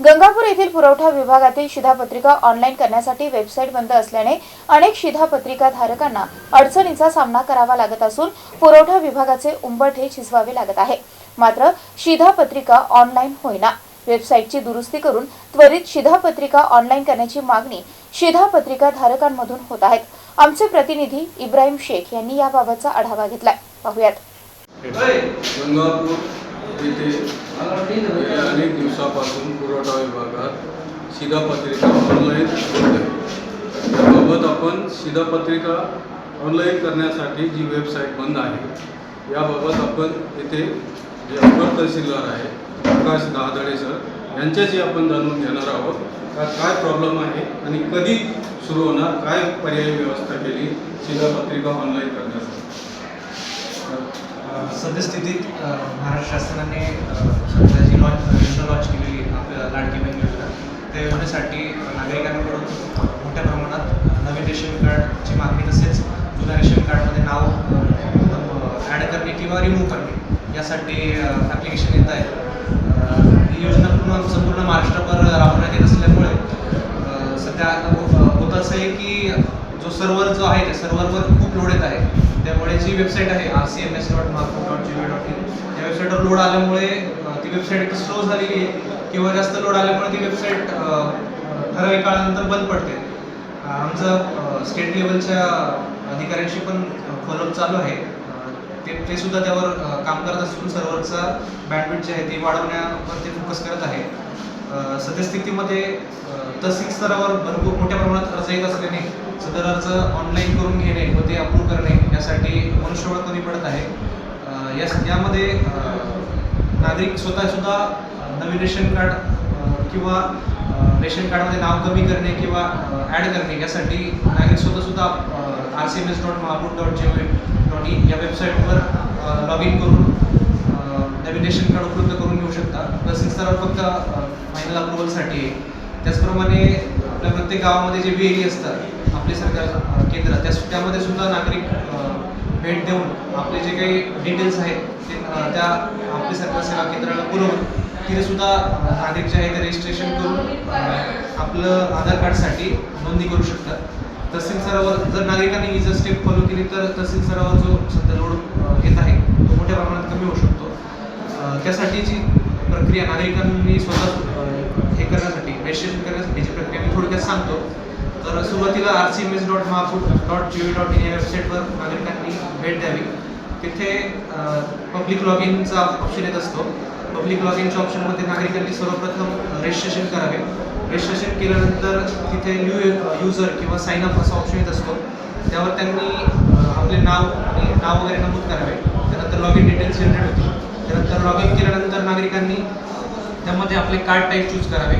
गंगापूर येथील पुरवठा विभागातील शिधापत्रिका ऑनलाईन करण्यासाठी वेबसाईट बंद असल्याने अनेक शिधापत्रिका धारकांना अडचणीचा सामना करावा लागत असून पुरवठा विभागाचे उंबरठे शिजवावे लागत आहे. मात्र शिधापत्रिका ऑनलाईन होईना. वेबसाईटची दुरुस्ती करून त्वरित शिधापत्रिका ऑनलाईन करण्याची मागणी शिधापत्रिका धारकांमधून होत आहेत आमचे प्रतिनिधी इब्राहिम शेख यांनी याबाबतचा आढावा घेतलाय. पाहुयात. गेल्या अनेक दिवसापासून पुरवठा विभागात शिधापत्रिका ऑनलाईन होत आहे आपण शिधापत्रिका ऑनलाईन करण्यासाठी जी वेबसाईट बंद आहे याबाबत आपण येथे जे अपर तहसीलदार आहे प्रकाश दहादडे सर यांच्याशी आपण जाणून घेणार आहोत का काय प्रॉब्लेम आहे आणि कधी सुरू होणार काय पर्यायी व्यवस्था केली शिधापत्रिका ऑनलाईन करण्यासाठी. सद्यस्थितीत महाराष्ट्र शासनाने जी लॉन्च योजना लॉन्च केलेली आपल्या लाडकी बहीण योजना त्या योजनेसाठी नागरिकांकडून मोठ्या प्रमाणात नवीन रेशन कार्डची मागणी तसेच जुन्या रेशन कार्डमध्ये नाव ॲड करणे किंवा रिमूव्ह करणे यासाठी ॲप्लिकेशन येत आहे. ही योजना पूर्ण संपूर्ण महाराष्ट्रभर राबवण्यात येत असल्यामुळे सध्या होत असं आहे की जो सर्व्हर जो आहे त्या सर्व्हरवर खूप लोड येत आहे. त्यामुळे जी वेबसाईट आहे R C M S dot Marco dot G dot in या वेबसाईटवर लोड आल्यामुळे ती वेबसाईट स्लो झालेली आहे किंवा जास्त लोड आल्यामुळे ती वेबसाईट ठराविक काळानंतर बंद पडते. आमचं स्टेट लेवलच्या अधिकाऱ्यांशी पण फॉलोअप चालू आहे. ते ते सुद्धा त्यावर काम करत असून सर्व्हरचा बँडविट जे आहे ते वाढवण्यावर ते फोकस करत आहे. सद्यस्थितीमध्ये तहसील स्तरावर भरपूर मोठ्या प्रमाणात अर्ज येत असल्याने सदर अर्ज ऑनलाईन करून घेणे व ते अप्रूव्ह करणे यासाठी मनुष्यबळ कमी पडत आहे अ, या यामध्ये नागरिक स्वतः सुद्धा नवीन रेशन कार्ड किंवा रेशन कार्डमध्ये नाव कमी करणे किंवा ॲड करणे यासाठी नागरिक स्वतःसुद्धा R C M S dot महापूर डॉट जी डॉट इन या वेबसाईटवर लॉग इन करून नवीन रेशन कार्ड उपलब्ध करून घेऊ शकता. तहसील स्तरावर फक्त फायनल अप्रुव्हलसाठी आहे. त्याचप्रमाणे आपल्या प्रत्येक गावामध्ये जे बी असतात आपले सरकार केंद्र त्या त्यामध्ये सुद्धा नागरिक भेट देऊन आपले जे काही डिटेल्स आहेत ते त्या आपले सरकार सेवा केंद्राला पुरवून तिथे सुद्धा नागरिक जे आहे ते रजिस्ट्रेशन करून आपलं आधार कार्डसाठी नोंदणी करू शकतात. तहसील स्तरावर जर नागरिकांनी ही जर स्टेप फॉलो केली तर तहसील स्तरावर जो सध्या लोड येत आहे तो मोठ्या प्रमाणात कमी होऊ शकतो. त्यासाठी त्यासाठीची प्रक्रिया नागरिकांनी स्वतः हे करण्यासाठी रजिस्ट्रेशन करण्यासाठी जी प्रक्रिया मी थोडक्यात सांगतो तर सुरुवातीला R C M S dot महापूर डॉट जी डॉट इन या वेबसाईटवर नागरिकांनी भेट द्यावी. तिथे पब्लिक लॉग इनचा ऑप्शन येत असतो. पब्लिक लॉग इनच्या ऑप्शनमध्ये नागरिकांनी सर्वप्रथम रजिस्ट्रेशन करावे. रजिस्ट्रेशन केल्यानंतर तिथे न्यू युजर किंवा साईन अप असा ऑप्शन येत असतो. त्यावर त्यांनी आपले नाव नाव वगैरे नमूद करावे. त्यानंतर लॉग इन डिटेल्स जनरेट होतील. त्यानंतर लॉग इन केल्यानंतर नागरिकांनी त्यामध्ये आपले कार्ड टाईप चूज करावे.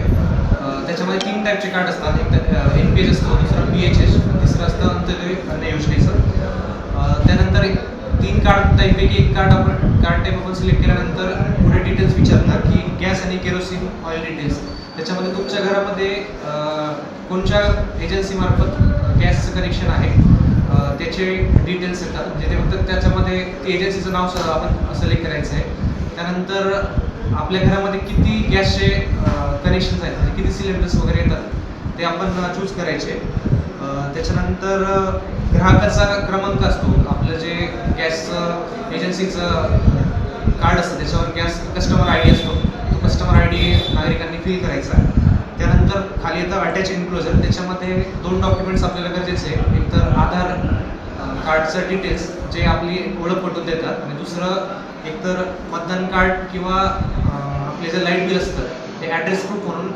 त्याच्यामध्ये तीन टाईपचे कार्ड असतात. एक एन पी एच असतो दुसरं पी एच एस तिसरं असतं अंत्योदय अन्न योजनेचं. त्यानंतर एक तीन कार्ड टाईपपैकी एक कार्ड आपण कार्ड टाईप आपण सिलेक्ट केल्यानंतर पुढे डिटेल्स विचारतात की गॅस आणि केरोसिन ऑइल डिटेल्स त्याच्यामध्ये तुमच्या घरामध्ये कोणत्या एजन्सीमार्फत गॅसचं कनेक्शन आहे? त्याचे डिटेल्स येतात. म्हणजे ते फक्त त्याच्यामध्ये ती एजन्सीचं नाव स- आपण सिलेक्ट करायचं आहे त्यानंतर आपल्या घरामध्ये किती गॅसचे कनेक्शन्स आहेत म्हणजे किती सिलेंडर्स वगैरे येतात ते आपण चूज करायचे. त्याच्यानंतर ग्राहकाचा क्रमांक असतो. आपलं जे गॅसचं एजन्सीचं कार्ड असतं त्याच्यावर गॅस कस्टमर आय डी असतो. तो कस्टमर आय डी नागरिकांनी फिल करायचा. त्यानंतर खाली येतं अटॅच इन्क्लोजर त्याच्यामध्ये दोन डॉक्युमेंट्स आपल्याला गरजेचे आहे एक तर आधार कार्डचं डिटेल्स जे आपली ओळख पटवून देतात. आणि दुसरं एकतर मतदान कार्ड किंवा आपले जे लाइट बिल असतं ते ॲड्रेस प्रूफ म्हणून